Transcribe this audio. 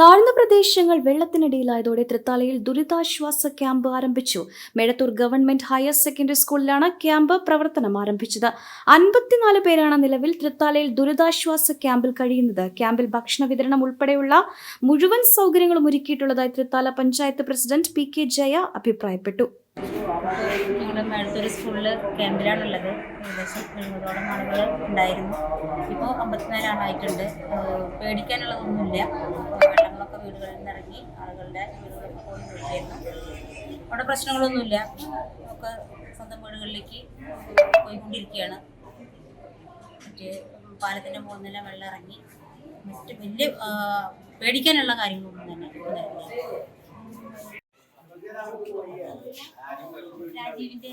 താഴ്ന്ന പ്രദേശങ്ങൾ വെള്ളത്തിനടിയിലായതോടെ തൃത്താലയിൽ ദുരിതാശ്വാസ ക്യാമ്പ് ആരംഭിച്ചു. മേടത്തൂർ ഗവൺമെന്റ് ഹയർ സെക്കൻഡറി സ്കൂളിലാണ് ക്യാമ്പ് പ്രവർത്തനം ആരംഭിച്ചത്. അൻപത്തിനാല് പേരാണ് നിലവിൽ തൃത്താലയിൽ ദുരിതാശ്വാസ ക്യാമ്പിൽ കഴിയുന്നത്. ക്യാമ്പിൽ ഭക്ഷണ വിതരണം ഉൾപ്പെടെയുള്ള മുഴുവൻ സൗകര്യങ്ങളും ഒരുക്കിയിട്ടുള്ളതായി Thrithala panchayat president P K Jaya അഭിപ്രായപ്പെട്ടു. ഞങ്ങൾ മേളത്തൂർ സ്കൂളിൽ ക്യാമ്പിലാണുള്ളത് ഏകദേശം എഴുപതോളം ആളുകൾ ഉണ്ടായിരുന്നു. ഇപ്പോൾ അമ്പത്തിനാലാളായിട്ടുണ്ട് പേടിക്കാനുള്ളതൊന്നുമില്ല. വെള്ളങ്ങളൊക്കെ വീടുകളിൽ നിന്ന് ഇറങ്ങി ആളുകളുടെ വീടുകളിൽ പോയി നോക്കിയായിരുന്നു അവിടെ പ്രശ്നങ്ങളൊന്നുമില്ല. ഒക്കെ സ്വന്തം വീടുകളിലേക്ക് പോയിക്കൊണ്ടിരിക്കുകയാണ്. മറ്റേ പാലത്തിന്റെ മുകളിൽ വെള്ളം ഇറങ്ങി. മറ്റ് വലിയ പേടിക്കാനുള്ള കാര്യങ്ങളൊന്നും തന്നെ ഉണ്ടായിരുന്നില്ല രാജീവിന്റെ